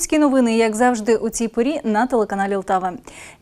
Кременчуцькі новини, як завжди, у цій порі на телеканалі Лтава.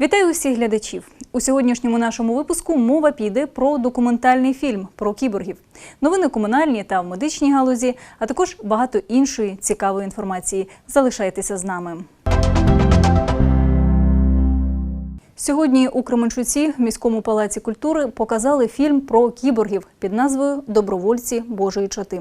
Вітаю усіх глядачів. У сьогоднішньому нашому випуску мова піде про документальний фільм про кіборгів, новини комунальні та в медичній галузі, а також багато іншої цікавої інформації. Залишайтеся з нами. Сьогодні у Кременчуці в міському палаці культури показали фільм про кіборгів під назвою Добровольці Божої чоти.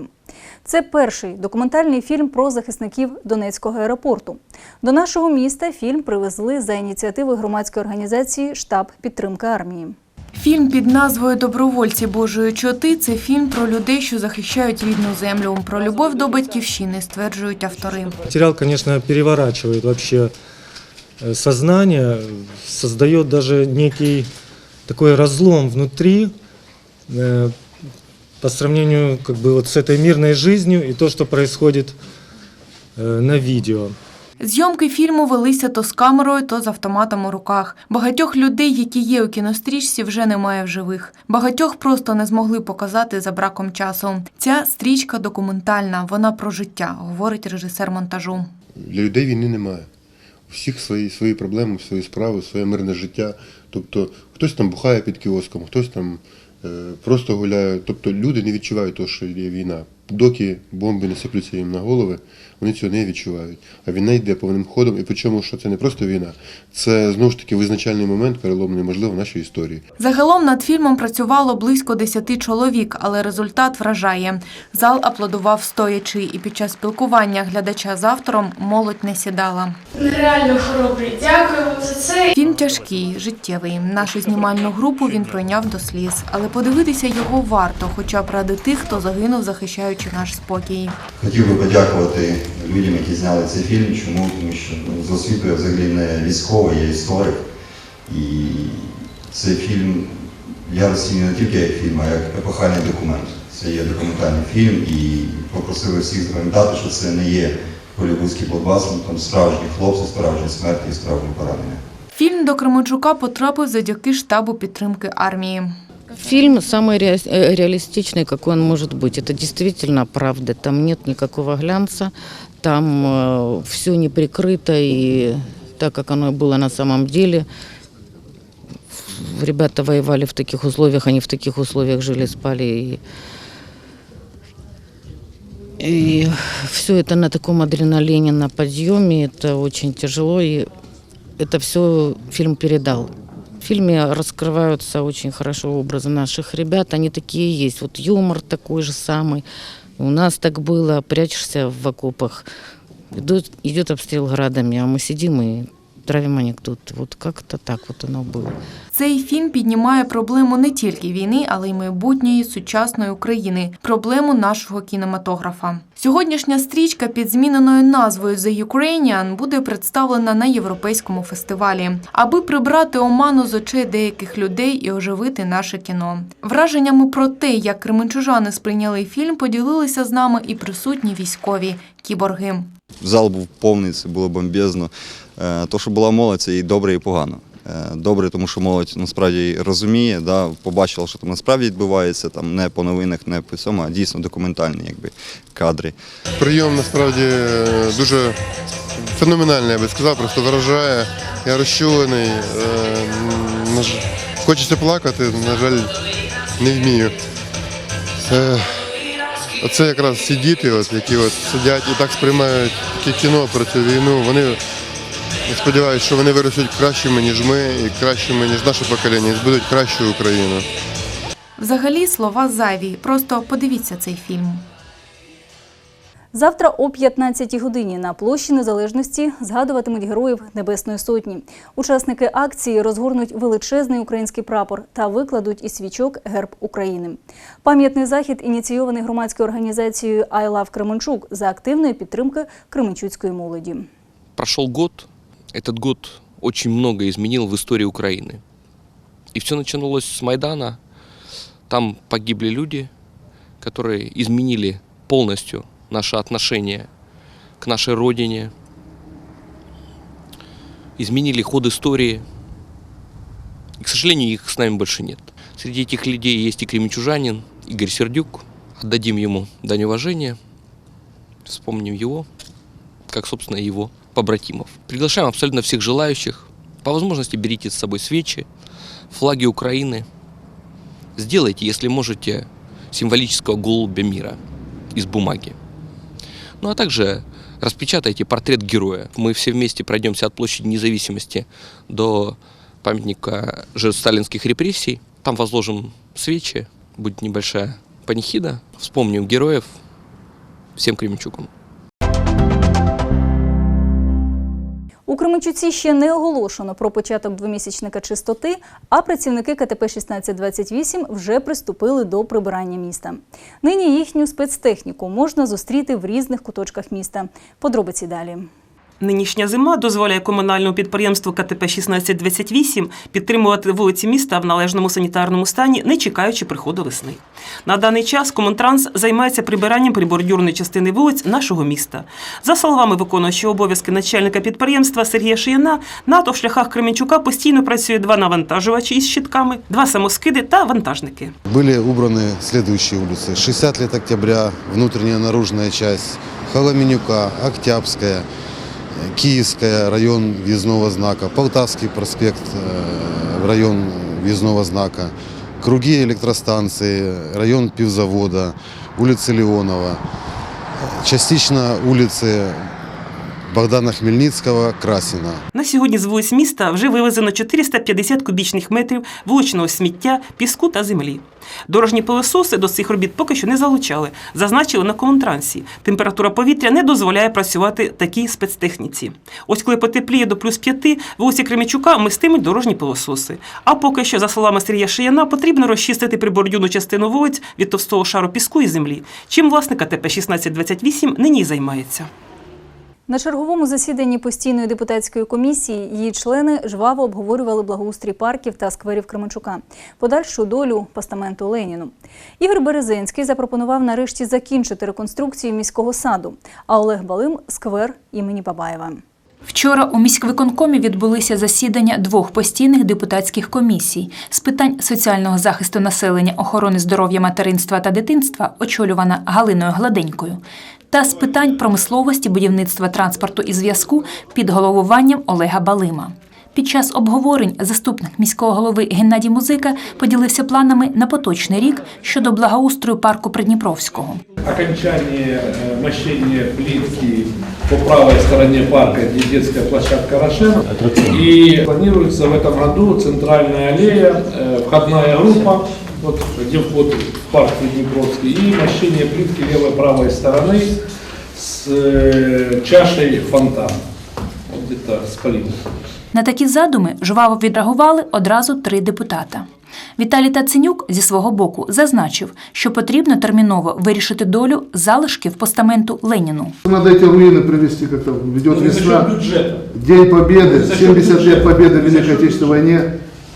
Це перший документальний фільм про захисників Донецького аеропорту. До нашого міста фільм привезли за ініціативи громадської організації Штаб підтримки армії. Фільм під назвою Добровольці Божої чоти це фільм про людей, що захищають рідну землю, про любов до батьківщини, стверджують автори. Конечно, переворачивает вообще э, сознание, создает даже некий такой разлом внутри э, по сравнению как бы вот с этой мирной жизнью и то, что происходит э, на видео. Зйомки фільму велися то з камерою, то з автоматом у руках. Багатьох людей, які є у кінострічці, вже немає в живих. Багатьох просто не змогли показати за браком часу. Ця стрічка документальна, вона про життя, говорить режисер монтажу. Для людей війни немає. Всіх свої, свої проблеми, свої справи, своє мирне життя. Тобто хтось там бухає під кіоском, хтось там е, просто гуляє. Тобто люди не відчувають того, що є війна. Доки бомби не сиплються їм на голови, вони цього не відчувають. А війна йде повним ходом, і причому, що це не просто війна, це знову ж таки визначальний момент, переломний, можливо, в нашій історії. Загалом над фільмом працювало близько 10 чоловік, але результат вражає. Зал аплодував стоячи, і під час спілкування глядача з автором молодь не сідала. Нереально хоробрий. Дякую вам за це. Фільм тяжкий, життєвий. Нашу знімальну групу він пройняв до сліз, але подивитися його варто, хоча б ради тих, хто загинув, захищаючи наш спокій. Хотів би подякувати людям, які зняли цей фільм. Чому? Тому що ну, з освітою я взагалі не військовий, я історик. І цей фільм я розцінюю не тільки як фільм, а як епохальний документ. Це є документальний фільм і попросили всіх запам'ятати, що це не є голівудський блокбастер, там справжні хлопці, справжні смерті і справжні поранення. Фільм до Кременчука потрапив завдяки штабу підтримки армії. Фильм самый э, реалистичный, какой он может быть. Это действительно правда. Там нет никакого глянца, там все не прикрыто и так, как оно было на самом деле. Ребята воевали в таких условиях, они в таких условиях жили, спали. И, и все это на таком адреналине, на подъеме, это очень тяжело. И это все фильм передал. В фильме раскрываются очень хорошо образы наших ребят. Они такие есть. Вот юмор такой же самый. У нас так было. Прячешься в окопах. Идет, идет обстрел градами, а мы сидим и травим анекдоты. Вот как-то так вот оно было. Цей фільм піднімає проблему не тільки війни, але й майбутньої сучасної України, проблему нашого кінематографа. Сьогоднішня стрічка під зміненою назвою The Ukrainian буде представлена на європейському фестивалі, аби прибрати оману з очей деяких людей і оживити наше кіно. Враженнями про те, як кременчужани сприйняли фільм, поділилися з нами і присутні військові кіборги. Зал був повний, це було бомбезно. Е, То, що була молодь, це і добре, і погано. Е, Добре, тому що молодь насправді розуміє, да, побачила, що там насправді відбувається, там не по новинах, не по цьому, а дійсно документальні якби, кадри. Прийом насправді е, дуже феноменальний, я би сказав, просто вражає. Я розчулений. Хочеться плакати, на жаль, не вмію. Оце якраз ці діти, от, які от сидять і так сприймають кіно про цю війну. Вони сподіваюся, що вони виростуть кращими, ніж ми, і кращими, ніж наше покоління, і збудуть кращу Україну. Взагалі слова зайві. Просто подивіться цей фільм. Завтра о 15-й годині на площі Незалежності згадуватимуть героїв Небесної Сотні. Учасники акції розгорнуть величезний український прапор та викладуть із свічок герб України. Пам'ятний захід ініційований громадською організацією «I Love Кременчук» за активної підтримки кременчуцької молоді. Прошел год, этот год очень много изменил в истории Украины. И все начиналось с Майдана. Там погибли люди, которые изменили полностью Наше отношение к нашей родине, изменили ход истории. И, к сожалению, их с нами больше нет. Среди этих людей есть и кременчужанин Игорь Сердюк. Отдадим ему дань уважения, вспомним его, как, собственно, его побратимов. Приглашаем абсолютно всех желающих. По возможности берите с собой свечи, флаги Украины. Сделайте, если можете, символического голубя мира из бумаги. Ну а также распечатайте портрет героя. Мы все вместе пройдемся от площади независимости до памятника жертв сталинских репрессий. Там возложим свечи, будет небольшая панихида. Вспомним героев всем Кременчукам. У Кременчуці ще не оголошено про початок двомісячника чистоти, а працівники КТП 1628 вже приступили до прибирання міста. Нині їхню спецтехніку можна зустріти в різних куточках міста. Подробиці далі. Нинішня зима дозволяє комунальному підприємству КТП 1628 підтримувати вулиці міста в належному санітарному стані, не чекаючи приходу весни. На даний час Комунтранс займається прибиранням прибордюрної частини вулиць нашого міста. За словами виконуючого обов'язки начальника підприємства Сергія Шияна, на автошляхах Кременчука постійно працює два навантажувачі із щитками, два самоскиди та вантажники. Были убраны следующие улицы. 60 лет октября, внутренняя наружная часть, Холоменюка, Октябрьская, э, Киевская, район въездного знака, Полтавский проспект, э, район въездного знака, круги электростанции, район пивзавода, улица Леонова, э, частично улицы Богдана Хмельницкого, Красина. На сьогодні з вулиць міста вже вивезено 450 кубічних метрів вуличного сміття, піску та землі. Дорожні пилососи до цих робіт поки що не залучали, зазначили на комунтрансі. Температура повітря не дозволяє працювати такій спецтехніці. Ось коли потепліє до плюс 5, вулиці Кремічука мистимуть дорожні пилососи. А поки що, за словами Сергія Шияна, потрібно розчистити прибордюрну частину вулиць від товстого шару піску і землі. Чим власне КТП 1628 нині й займається. На черговому засіданні постійної депутатської комісії її члени жваво обговорювали благоустрій парків та скверів Кременчука, подальшу долю постаменту Леніну. Ігор Березенський запропонував нарешті закінчити реконструкцію міського саду, а Олег Балим сквер імені Бабаєва. Вчора у міськвиконкомі відбулися засідання двох постійних депутатських комісій з питань соціального захисту населення, охорони здоров'я материнства та дитинства, очолювана Галиною Гладенькою, та з питань промисловості, будівництва транспорту і зв'язку під головуванням Олега Балима. Під час обговорень заступник міського голови Геннадій Музика поділився планами на поточний рік щодо благоустрою парку Придніпровського. окончание э, мощения плитки по правой стороне парка, где детская площадка «Рошен». И планируется в этом году центральная аллея, э, входная группа, вот, где вход в парк Приднепровский, и мощение плитки левой правой стороны с э, чашей фонтана, вот где-то с полином. На такі задуми жваво відреагували одразу три депутата. Віталій Таценюк зі свого боку зазначив, що потрібно терміново вирішити долю залишків постаменту Леніну. Надо эти руины привести как-то, ведет Ну, за счет весна. бюджета. День Победы, За счет 70 лет бюджета. Победы в Великой Отечественной войне.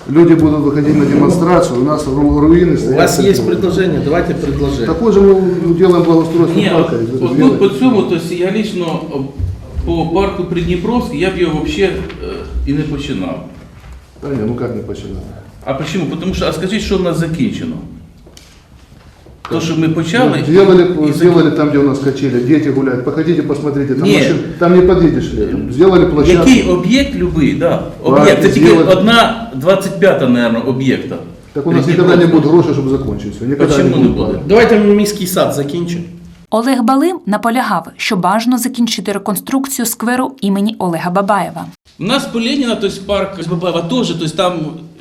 Люди будут выходить на демонстрацию, у нас ру- руины стоят. У вас есть предложение, давайте предложение. Такое же мы делаем благоустройство Ні, парка. от, от тут по цьому, то есть я лично о, по парку Придніпровський, я б його взагалі і не починав. Да не, ну как не починали? А чому? Тому що, а скажіть, що в нас закінчено? То, що ми почали... Ну, Сделали, і сделали там, где у нас качели, дети гуляют. Походите, посмотрите, там Нет. машин- там не подъедешь летом. Сделали площадку. Який об'єкт любий, да. Правильно, Це тільки одна 25-та, мабуть, об'єкта. Так у нас никогда не будет грошей, чтобы закончить все. Никогда Почему не будет. буде? Давайте міський сад закінчимо. Олег Балим наполягав, що бажано закінчити реконструкцію скверу імені Олега Бабаєва. У нас по Леніна, то есть парк Бабаєва теж, то есть там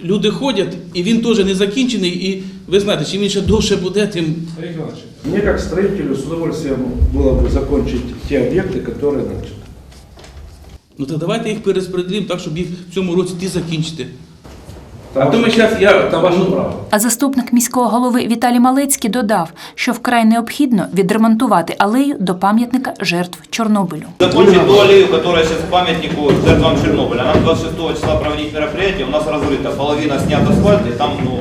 люди ходять, і він теж не закінчений, і ви знаєте, чим він ще довше буде, тим Олег Иванович, Мне как строителю с удовольствием было бы закончить те объекты, которые начаты. Ну то давайте їх перерозподілимо так, щоб їх в цьому році ті закінчити. Та А то ми ваше- зараз я Та ваше право. А заступник міського голови Віталій Малецький додав, що вкрай необхідно відремонтувати алею до пам'ятника жертв Чорнобилю. Закончить ту аллею, которая сейчас памятнику жертвам Чернобыля. Нам 26 числа проводить мероприятие, у нас разрыта, половина снят асфальт, и там ну,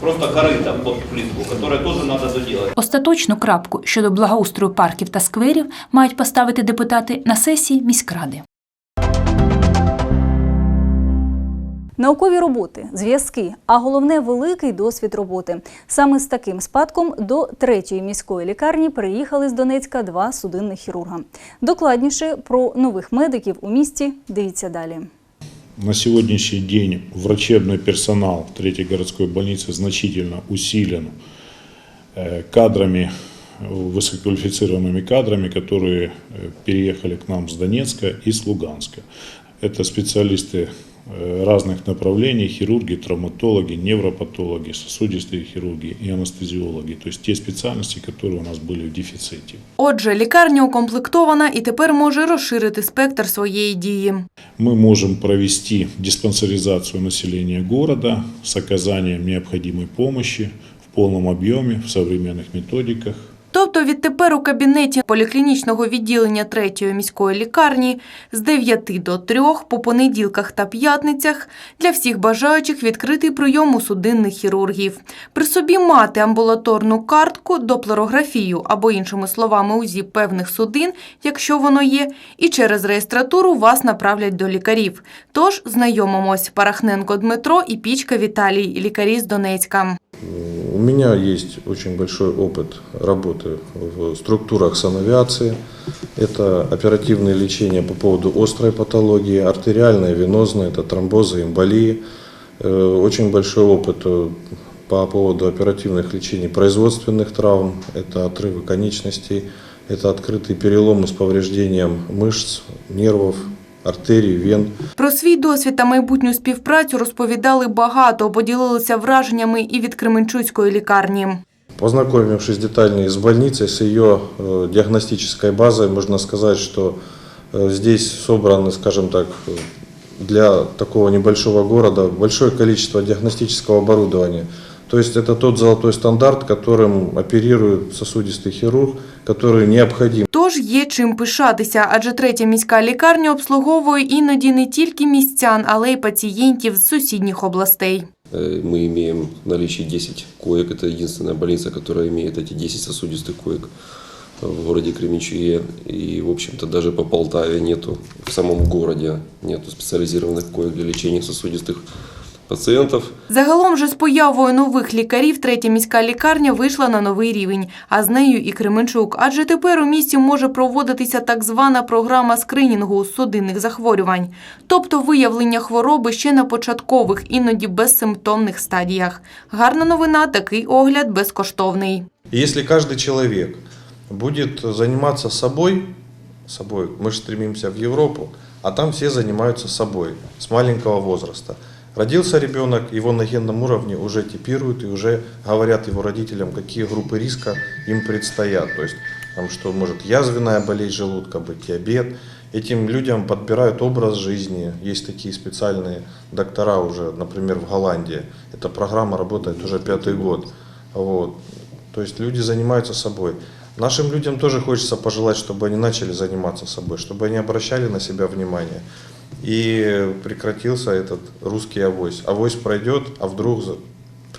просто корыто под плитку, которое тоже надо доделать. Остаточну крапку щодо благоустрою парків та скверів мають поставити депутати на сесії міськради. Наукові роботи, зв'язки, а головне великий досвід роботи. Саме з таким спадком до третьої міської лікарні переїхали з Донецька два судинних хірурга. Докладніше про нових медиків у місті дивіться далі. На сегодняшний день врачебный персонал Третьей городской больницы значительно усилен э, кадрами, э, высококвалифицированными кадрами, которые э, переехали к нам с Донецка и с Луганска. Это специалисты э, разных направлений, хирурги, травматологи, невропатологи, сосудистые хирурги и анестезиологи, то есть те специальности, которые у нас были в дефиците. Отже, лікарня укомплектована і тепер може розширити спектр своєї дії. мы можем провести диспансеризацию населения города с оказанием необходимой помощи в полном объеме, в современных методиках. Тобто відтепер у кабінеті поліклінічного відділення третьої міської лікарні з 9 до 3 по понеділках та п'ятницях для всіх бажаючих відкритий прийом у судинних хірургів. При собі мати амбулаторну картку, доплерографію або іншими словами УЗІ певних судин, якщо воно є, і через реєстратуру вас направлять до лікарів. Тож знайомимось Парахненко Дмитро і Пічка Віталій, лікарі з Донецька. У меня есть очень большой опыт работы в структурах санавиации. Это оперативное лечение по поводу острой патологии, артериальной, венозной, это тромбозы, эмболии. Э, Очень большой опыт э, по поводу оперативных лечений производственных травм, это отрывы конечностей, это открытые переломы с повреждением мышц, нервов, артерий, вен. Про свій досвід та майбутню співпрацю розповідали багато, поділилися враженнями і від Кременчуцької лікарні. Познакомившись детально с больницей, с ее э, диагностической базой, можно сказать, что э, здесь собраны, скажем так, э, для такого небольшого города большое количество диагностического оборудования. То есть это тот золотой стандарт, которым оперирует сосудистый хирург, который необходим. Тож є чим пишатися, адже третя міська лікарня обслуговує іноді не тільки містян, але й пацієнтів з сусідніх областей. Э, Мы имеем в наличии 10 коек. Это единственная больница, которая имеет эти 10 сосудистых коек в городе Кременчуге. И, в общем-то, даже по Полтаве нету, в самом городе нету специализированных коек для лечения сосудистых пациентов. Загалом же з появою нових лікарів третя міська лікарня вийшла на новий рівень, а з нею і Кременчук. Адже тепер у місті може проводитися так звана програма скринінгу судинних захворювань, тобто виявлення хвороби ще на початкових, іноді безсимптомних стадіях. Гарна новина, такий огляд безкоштовний. И если каждый человек будет заниматься собой, собой, мы же стремимся в Европу, а там все занимаются собой с маленького возраста. Родился ребенок, его на генном уровне уже типируют и уже говорят его родителям, какие группы риска им предстоят. То есть, там, что может язвенная болезнь желудка быть, диабет. Этим людям подбирают образ жизни. Есть такие специальные доктора уже, например, в Голландии. Эта программа работает уже пятый год. Вот. То есть люди занимаются собой. Нашим людям тоже хочется пожелать, чтобы они начали заниматься собой, чтобы они обращали на себя внимание. И прекратился этот русский авось. Авось пройдет, а вдруг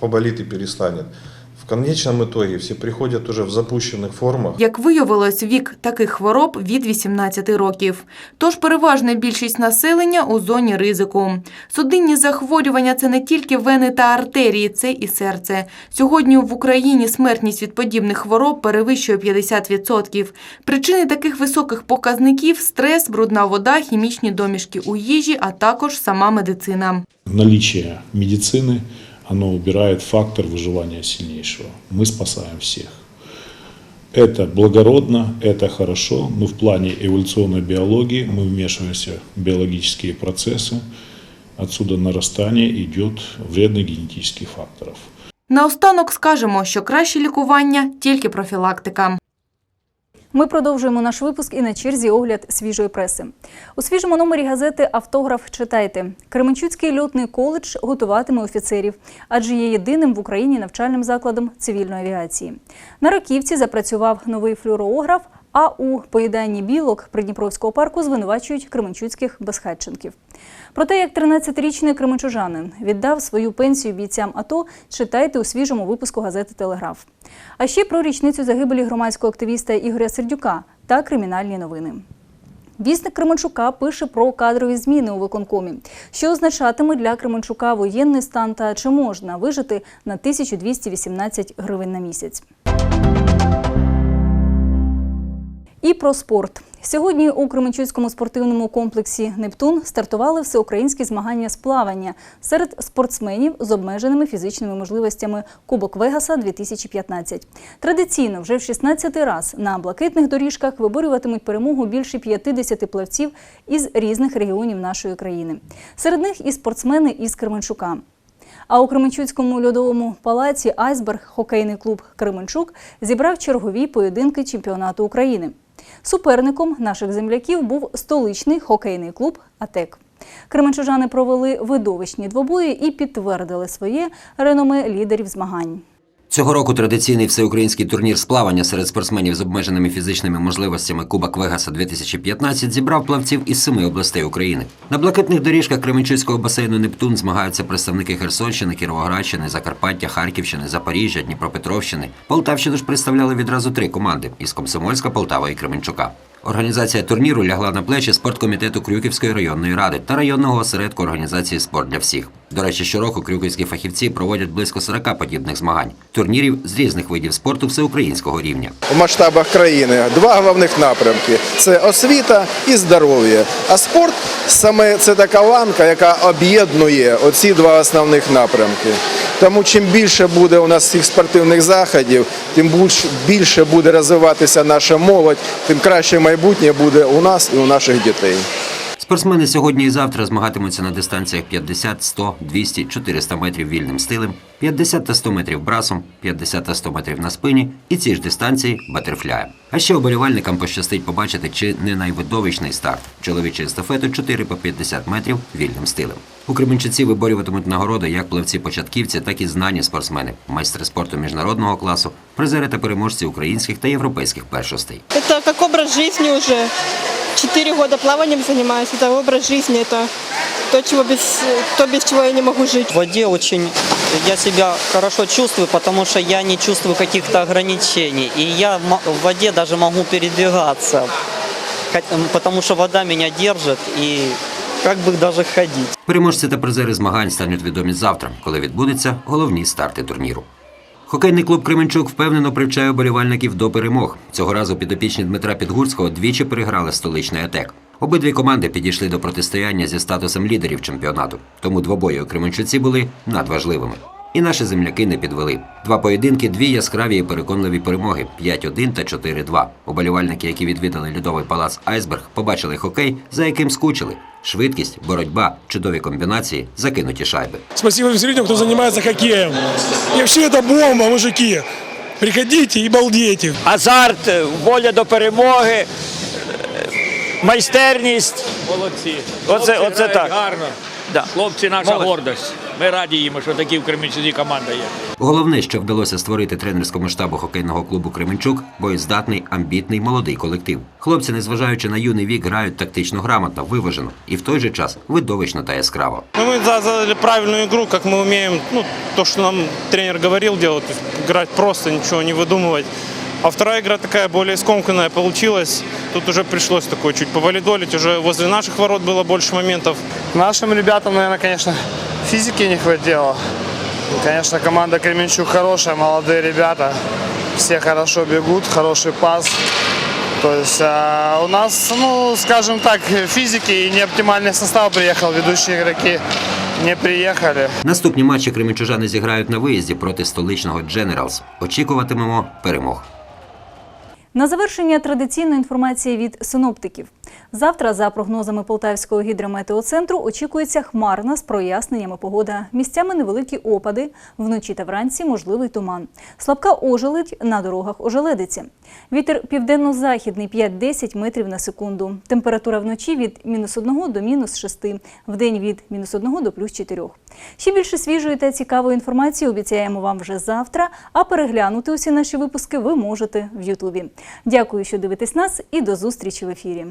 поболит и перестанет. В конечном итоге все приходят уже в запущенных формах. Як виявилось, вік таких хвороб від 18 років. Тож переважна більшість населення у зоні ризику. Судинні захворювання це не тільки вени та артерії, це і серце. Сьогодні в Україні смертність від подібних хвороб перевищує 50%. Причини таких високих показників стрес, брудна вода, хімічні домішки у їжі, а також сама медицина. Наличие медицины, оно убирает фактор выживания сильнейшего. Мы спасаем всех. Это благородно, это хорошо, но в плане эволюционной биологии мы вмешиваемся в биологические процессы. Отсюда нарастание идет вредных генетических факторов. Наостанок скажемо, що краще лікування тільки профілактика. Ми продовжуємо наш випуск і на черзі огляд свіжої преси. У свіжому номері газети Автограф читайте: Кременчуцький льотний коледж готуватиме офіцерів, адже є єдиним в Україні навчальним закладом цивільної авіації. На Раківці запрацював новий флюорограф. А у поїданні білок Придніпровського парку звинувачують кременчуцьких безхатченків. Про те, як 13-річний кременчужанин віддав свою пенсію бійцям АТО, читайте у свіжому випуску газети Телеграф. А ще про річницю загибелі громадського активіста Ігоря Сердюка та кримінальні новини. Вісник Кременчука пише про кадрові зміни у виконкомі, що означатиме для Кременчука воєнний стан та чи можна вижити на 1218 гривень на місяць. І про спорт. Сьогодні у Кременчуцькому спортивному комплексі Нептун стартували всеукраїнські змагання з плавання серед спортсменів з обмеженими фізичними можливостями Кубок Вегаса 2015. Традиційно вже в 16-й раз на блакитних доріжках виборюватимуть перемогу більше 50 плавців із різних регіонів нашої країни. Серед них і спортсмени із Кременчука. А у Кременчуцькому льодовому палаці Айсберг хокейний клуб Кременчук зібрав чергові поєдинки чемпіонату України. Суперником наших земляків був столичний хокейний клуб АТЕК. Кременчужани провели видовищні двобої і підтвердили своє реноме лідерів змагань. Цього року традиційний всеукраїнський турнір з плавання серед спортсменів з обмеженими фізичними можливостями Кубок Вегаса 2015 зібрав плавців із семи областей України. На блакитних доріжках Кременчуцького басейну Нептун змагаються представники Херсонщини, Кіровоградщини, Закарпаття, Харківщини, Запоріжжя, Дніпропетровщини. Полтавщину ж представляли відразу три команди із Комсомольська, Полтава і Кременчука. Організація турніру лягла на плечі спорткомітету Крюківської районної ради та районного осередку організації Спорт для всіх. До речі, щороку крюківські фахівці проводять близько 40 подібних змагань, турнірів з різних видів спорту всеукраїнського рівня. У масштабах країни два головних напрямки: це освіта і здоров'я. А спорт саме це така ланка, яка об'єднує оці два основних напрямки. Тому чим більше буде у нас цих спортивних заходів, тим більше буде розвиватися наша молодь, тим краще майбутнє буде у нас і у наших дітей. Спортсмени сьогодні і завтра змагатимуться на дистанціях 50, 100, 200, 400 метрів вільним стилем, 50 та 100 метрів брасом, 50 та 100 метрів на спині і ці ж дистанції батерфляєм. А ще оболівальникам пощастить побачити чи не найвидовищний старт чоловічої естафети 4 по 50 метрів вільним стилем. У Кременчуці виборюватимуть нагороди як плавці-початківці, так і знані спортсмени, майстри спорту міжнародного класу, призери та переможці українських та європейських першостей. Это как образ жизни уже. Четыре года плаванием занимаюсь. Это образ жизни. Это то, чего без, то, без чего я не могу жить. В воде очень я себя хорошо чувствую, потому что я не чувствую каких-то ограничений. И я м- в воде даже могу передвигаться, Хот- м, потому что вода меня держит и как би навіть ходити. Переможці та призери змагань стануть відомі завтра, коли відбудуться головні старти турніру. Хокейний клуб Кременчук впевнено привчає оболівальників до перемог. Цього разу підопічні Дмитра Підгурського двічі переграли столичний АТЕК. Обидві команди підійшли до протистояння зі статусом лідерів чемпіонату, тому двобої у Кременчуці були надважливими. І наші земляки не підвели. Два поєдинки, дві яскраві і переконливі перемоги 5-1 та 4-2. Уболівальники, які відвідали льодовий палац Айсберг, побачили хокей, за яким скучили. Швидкість, боротьба, чудові комбінації, закинуті шайби. Спасибо всем людям, кто занимается хоккеем. И вообще это бомба, мужики. Приходите и балдейте. азарт, воля до перемоги, майстерність. Молодці. Оце- Хлопці оце грають так. Гарно. Да. Хлопці наша Молодці. гордость. Ми раді їм, що такі в Кремінчуці команда є. Головне, що вдалося створити тренерському штабу хокейного клубу Кременчук, боєздатний, амбітний, молодий колектив. Хлопці, незважаючи на юний вік, грають тактично грамотно, виважено і в той же час видовищно та яскраво. Ну, мы за- задали правильную игру, как мы умеем, ну, то, что нам тренер говорил делать, то есть играть просто, ничего не выдумывать. А вторая игра такая более скомканная получилась. Тут уже пришлось такое чуть повалидолить. Уже возле наших ворот было больше моментов. Нашим ребятам, наверное, конечно, физики не хватило. Конечно, команда Кременчук хорошая, молодые ребята. Все хорошо бегут, хороший пас. То есть а, у нас, ну, скажем так, физики и неоптимальный состав приехал. Ведущие игроки не приехали. Наступні матчі кременчужани зіграють на виїзді проти столичного Дженералс. Очікуватимемо перемог. На завершення традиційна інформація від синоптиків. Завтра, за прогнозами Полтавського гідрометеоцентру, очікується хмарна з проясненнями погода. Місцями невеликі опади, вночі та вранці можливий туман. Слабка ожеледь на дорогах ожеледиці. Вітер південно-західний 5-10 метрів на секунду. Температура вночі від мінус 1 до мінус 6, вдень від мінус 1 до плюс 4. Ще більше свіжої та цікавої інформації обіцяємо вам вже завтра, а переглянути усі наші випуски ви можете в Ютубі. Дякую, що дивитесь нас і до зустрічі в ефірі.